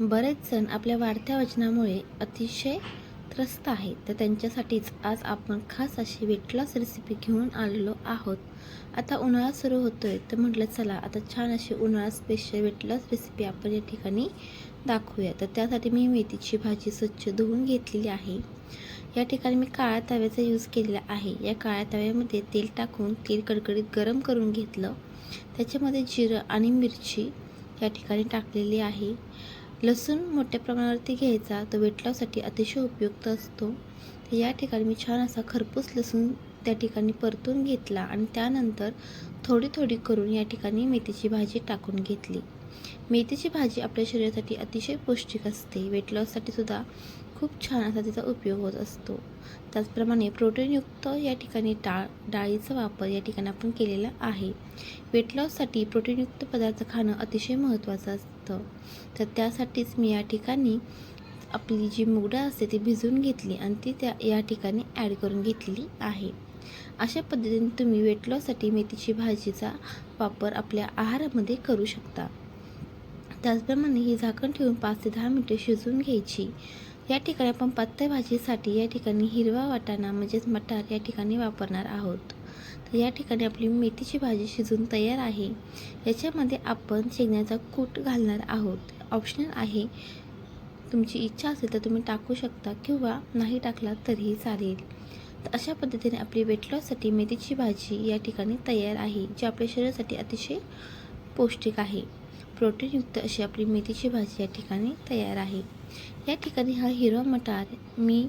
बरेच जण आपल्या वाढत्या वजनामुळे अतिशय त्रस्त आहेत. तर त्यांच्यासाठीच आज आपण खास अशी वेट लॉस रेसिपी घेऊन आलेलो आहोत. आता उन्हाळा सुरू होतोय तर म्हटलं चला आता छान अशी उन्हाळा स्पेशल वेट लॉस रेसिपी आपण या ठिकाणी दाखवूया. तर त्यासाठी मी मेथीची भाजी स्वच्छ धुवून घेतलेली आहे. या ठिकाणी मी काळ्या तव्याचा यूज केलेला आहे. या काळ्या तव्यामध्ये तेल टाकून तेल कडकडीत गरम करून घेतलं. त्याच्यामध्ये जिरं आणि मिरची या ठिकाणी टाकलेली आहे. लसूण मोठ्या प्रमाणावरती घ्यायचा. तो वेट लॉससाठी अतिशय उपयुक्त असतो. तर या ठिकाणी मी छान असा खरपूस लसूण त्या ठिकाणी परतून घेतला आणि त्यानंतर थोडी थोडी करून या ठिकाणी मेथीची भाजी टाकून घेतली. मेथीची भाजी आपल्या शरीरासाठी अतिशय पौष्टिक असते. वेट लॉससाठी सुद्धा खूप छान असा तिचा उपयोग होत असतो. त्याचप्रमाणे प्रोटीनयुक्त या ठिकाणी डाळ डाळीचा वापर या ठिकाणी आपण केलेला आहे. वेट लॉससाठी प्रोटीनयुक्त पदार्थ खाणं अतिशय महत्त्वाचं असतं. तर त्यासाठीच मी या ठिकाणी आपली जी मुगडं असते ती भिजवून घेतली आणि ती त्या या ठिकाणी ॲड करून घेतलेली आहे. अशा पद्धतीने तुम्ही वेट लॉससाठी मेथीची भाजीचा वापर आपल्या आहारामध्ये करू शकता. त्याचप्रमाणे ही झाकण ठेवून पाच ते दहा मिनटे शिजवून घ्यायची. या ठिकाणी आपण पातळ भाजीसाठी या ठिकाणी हिरवा वाटाणा म्हणजेच मटार या ठिकाणी वापरणार आहोत. तर या ठिकाणी आपली मेथीची भाजी शिजून तयार आहे. याच्यामध्ये आपण शेंगण्याचा कूट घालणार आहोत. ऑप्शनल आहे तुमची इच्छा असेल तर तुम्ही टाकू शकता किंवा नाही टाकला तरीही चालेल. तर अशा पद्धतीने आपली वेट लॉससाठी मेथीची भाजी या ठिकाणी तयार आहे जी आपल्या शरीरासाठी अतिशय पौष्टिक आहे. प्रोटीनयुक्त अशी आपली मेथीची भाजी या ठिकाणी तयार आहे. या ठिकाणी हा हिरवा मटार मी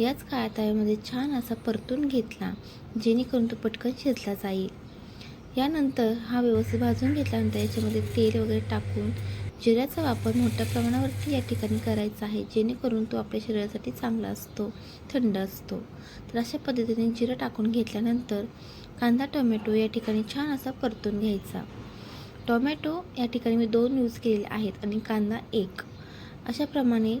याच काळ्या तव्यामध्ये छान असा परतून घेतला जेणेकरून तो पटकन शिजला जाईल. यानंतर हा व्यवस्थित भाजून घेतल्यानंतर याच्यामध्ये तेल वगैरे टाकून जिऱ्याचा वापर मोठ्या प्रमाणावरती या ठिकाणी करायचा आहे जेणेकरून तो आपल्या शरीरासाठी चांगला असतो थंड असतो. तर अशा पद्धतीने जिरं टाकून घेतल्यानंतर कांदा टोमॅटो या ठिकाणी छान असा परतून घ्यायचा. टोमॅटो या ठिकाणी मी दोन यूज केलेले आहेत आणि कांदा एक. अशाप्रमाणे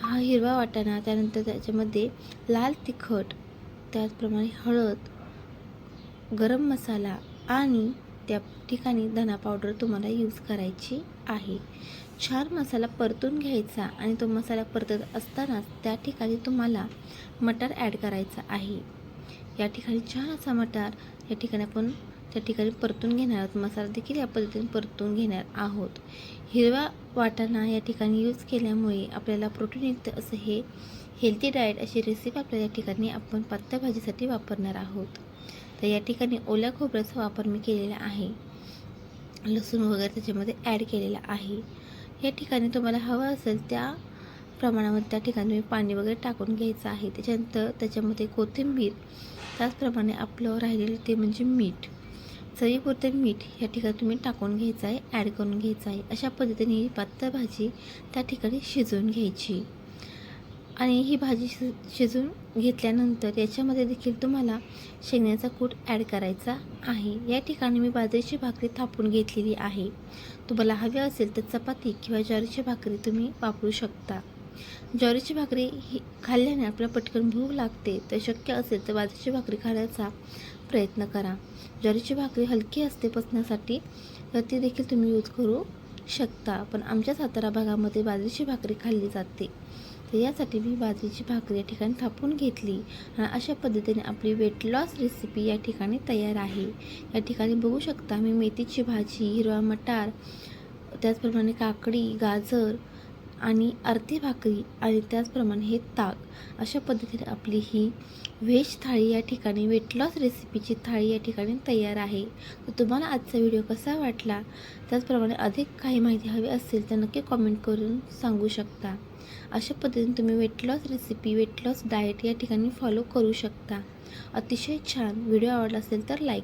हा हिरवा वाटाणा त्यानंतर त्याच्यामध्ये लाल तिखट त्याचप्रमाणे हळद गरम मसाला आणि त्या ठिकाणी धना पावडर तुम्हाला यूज करायची आहे. छान मसाला परतून घ्यायचा आणि तो मसाला परतत असतानाच त्या ठिकाणी तुम्हाला मटार ॲड करायचा आहे. या ठिकाणी छान असा मटार या ठिकाणी आपण त्या ठिकाणी परतून घेणार आहोत. मसाला देखील या पद्धतीने परतून घेणार आहोत. हिरवा वाटाणा या ठिकाणी यूज केल्यामुळे आपल्याला प्रोटीनयुक्त असं हे हेल्दी डाएट अशी रेसिपी आपल्या या ठिकाणी आपण पातळ भाजीसाठी वापरणार आहोत. तर या ठिकाणी ओल्या खोबऱ्याचा वापर मी केलेला आहे. लसूण वगैरे त्याच्यामध्ये ॲड केलेला आहे. या ठिकाणी तुम्हाला हवं असेल त्या प्रमाणामध्ये त्या ठिकाणी पाणी वगैरे टाकून घ्यायचं आहे. त्याच्यानंतर त्याच्यामध्ये कोथिंबीर त्याचप्रमाणे आपलं राहिलेलं ते म्हणजे मीठ. चवीपुरते मीठ या ठिकाणी तुम्ही टाकून घ्यायचं आहे ॲड करून घ्यायचं आहे अशा पद्धतीने ही पातळ भाजी त्या ठिकाणी शिजवून घ्यायची. आणि ही भाजी शि शिजवून घेतल्यानंतर याच्यामध्ये देखील तुम्हाला शेंगण्याचा कूट ॲड करायचा आहे. या ठिकाणी मी बाजरीची भाकरी थापून घेतलेली आहे. तुम्हाला हवी असेल तर चपाती किंवा ज्वारीची भाकरी तुम्ही वापरू शकता. ज्वारीची भाकरी ही खाल्ल्याने आपल्याला पटकन भूक लागते. तर शक्य असेल तर बाजरीची भाकरी खाण्याचा प्रयत्न करा. ज्वारीची भाकरी हलकी असते पचण्यासाठी तर ती देखील तुम्ही यूज करू शकता. पण आमच्या सातारा भागामध्ये बाजरीची भाकरी खाल्ली जाते. तर यासाठी मी बाजरीची भाकरी या ठिकाणी थापून घेतली. आणि अशा पद्धतीने आपली वेट लॉस रेसिपी या ठिकाणी तयार आहे. या ठिकाणी बघू शकता मी मेथीची भाजी हिरवा मटार त्याचप्रमाणे काकडी गाजर आणि अर्धी भाकरी आणि त्याचप्रमाणे हे ताक अशा पद्धतीने आपली ही व्हेज थाळी या ठिकाणी वेट लॉस रेसिपीची थाळी या ठिकाणी तयार आहे. तर तुम्हाला आजचा व्हिडिओ कसा वाटला? त्याचप्रमाणे अधिक काही माहिती हवी असेल तर नक्की कॉमेंट करून सांगू शकता. अशा पद्धतीने तुम्ही weight loss recipe weight loss diet या ठिकाणी फॉलो करू शकता. अतिशय छान. व्हिडिओ आवडला असेल तर लाईक